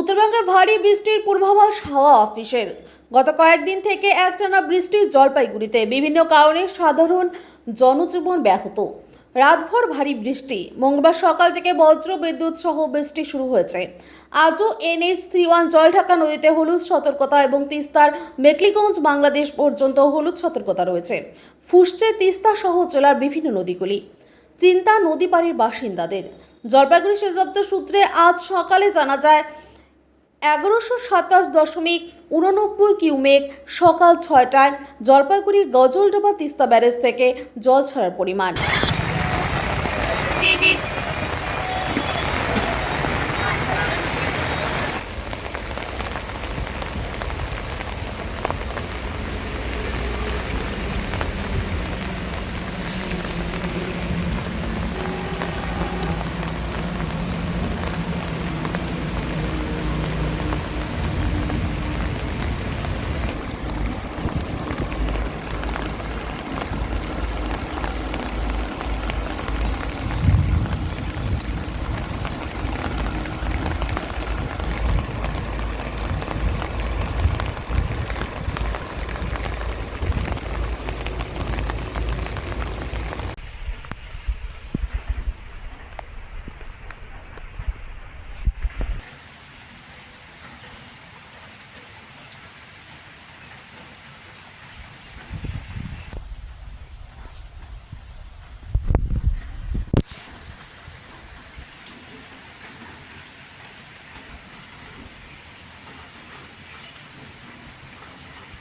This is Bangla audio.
উত্তরবঙ্গের ভারী বৃষ্টির পূর্বাভাস হাওয়া অফিসের। গত কয়েকদিন থেকে একটানা বৃষ্টির জলপাইগুড়িতে। বিভিন্ন কারণে সাধারণ জনজীবন ব্যাহত। রাতভর ভারী বৃষ্টি। মঙ্গলবার সকাল থেকে বজ্র বিদ্যুৎ সহ বৃষ্টি শুরু হয়েছে। আজও এনএইচ থ্রি ওয়ান জলঢাকা নদীতে হলুদ সতর্কতা এবং তিস্তার মেকলিগঞ্জ বাংলাদেশ পর্যন্ত হলুদ সতর্কতা রয়েছে। ফুসছে তিস্তা সহ জেলার বিভিন্ন নদীগুলি। চিন্তা নদী পাড়ির বাসিন্দাদের। জলপাইগুড়ি সেজব্দ সূত্রে আজ সকালে জানা যায় এগারোশো সাতাশ দশমিক উননব্বই কিউমেক সকাল ছয়টায় জলপাইগুড়ি গজলডোবা তিস্তা ব্যারেজ থেকে জল ছাড়ার পরিমাণ।